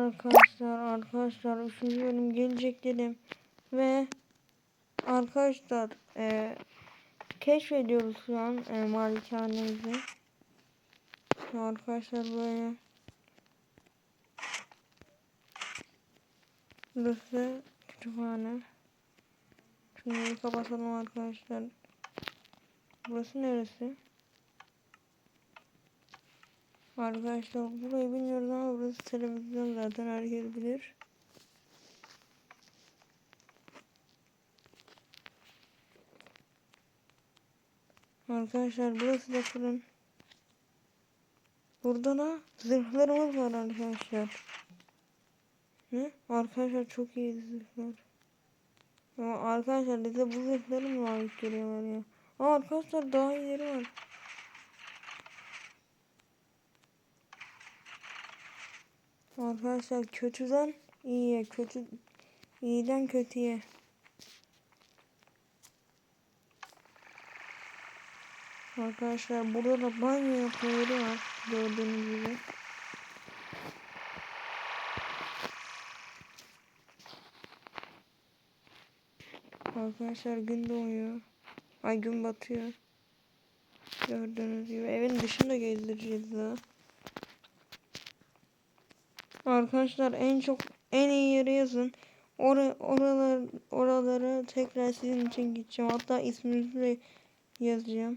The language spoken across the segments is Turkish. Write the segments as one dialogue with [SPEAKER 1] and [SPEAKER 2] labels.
[SPEAKER 1] Arkadaşlar arkadaşlar 3. bölüm gelecek dedim. Ve arkadaşlar e, keşfediyoruz şu an e, malikanemizi. Arkadaşlar böyle Burası kütüphane. Şunları kapatalım arkadaşlar. Burası neresi? Arkadaşlar burayı bilmiyoruz ama burası televizyon zaten herkes bilir. Arkadaşlar burası da fırın. Burada da zırhlarımız var arkadaşlar. Ne? Arkadaşlar çok iyi zırhlar. Ama arkadaşlar bize bu zırhları mı ait ya? Aa, arkadaşlar daha iyileri var. Arkadaşlar kötüden iyiye, kötü iyiden kötüye. Arkadaşlar burada da banyo yapma yeri var gördüğünüz gibi. Arkadaşlar gün doğuyor. Ay gün batıyor. Gördüğünüz gibi evin dışında gezdireceğiz daha. Arkadaşlar en çok en iyi yere yazın. Or oralar oraları tekrar sizin için gideceğim. Hatta isminizi de yazacağım.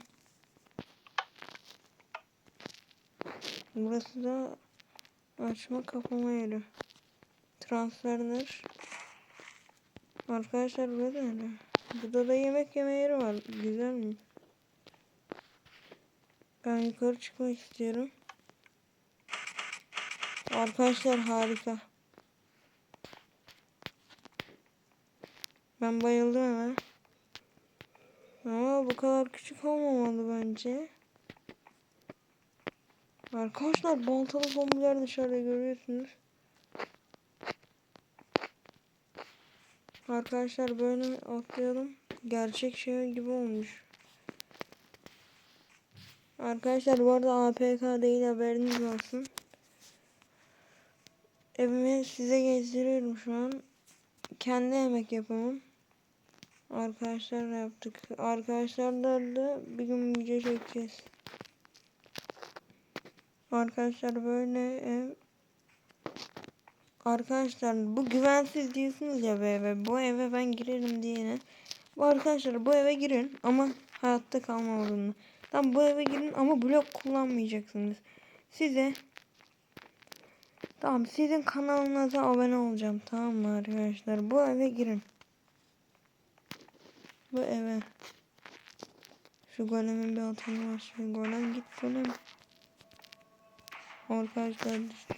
[SPEAKER 1] Burası da açma kapama yeri. Transferler. Arkadaşlar burada öyle. Burada da yemek yeme yeri var. Güzel mi? Ben yukarı çıkmak istiyorum. Arkadaşlar harika. Ben bayıldım hemen. Ama bu kadar küçük olmamalı bence. Arkadaşlar baltalı zombiler dışarıda görüyorsunuz. Arkadaşlar böyle atlayalım. Gerçek şey gibi olmuş. Arkadaşlar bu arada APK değil haberiniz olsun. Evimi size gezdiriyorum şu an. Kendi yemek yapımım. Arkadaşlarla yaptık. Arkadaşlarla da bir gün video çekeceğiz. Arkadaşlar böyle ev. Arkadaşlar bu güvensiz diyorsunuz ya bu eve. Bu eve ben girerim diyene. Bu arkadaşlar bu eve girin ama hayatta kalma zorunda. Tam bu eve girin ama blok kullanmayacaksınız. Size Tamam sizin kanalınıza abone olacağım tamam mı arkadaşlar? Bu eve girin. Bu eve. Şu golemin bir atını var. Şu golem git golem. Arkadaşlar düştü.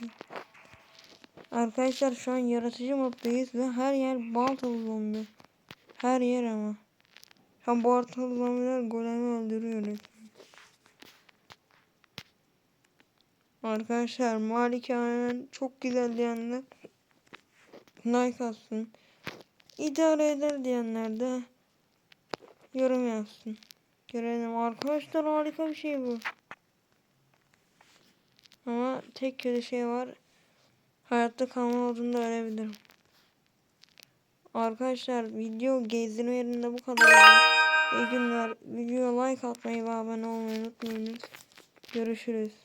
[SPEAKER 1] Arkadaşlar şu an yaratıcı moddayız ve her yer baltalı zombi. Her yer ama. Şu an baltalı zombiler golemi öldürüyor. Arkadaşlar malikanen çok güzel diyenler like atsın. İdare eder diyenler de yorum yazsın. Görelim. Arkadaşlar harika bir şey bu. Ama tek kötü şey var. Hayatta kalma olduğunda ölebilirim. Arkadaşlar video gezdirme yerinde bu kadar. İyi günler. Video like atmayı ve abone olmayı unutmayınız. Görüşürüz.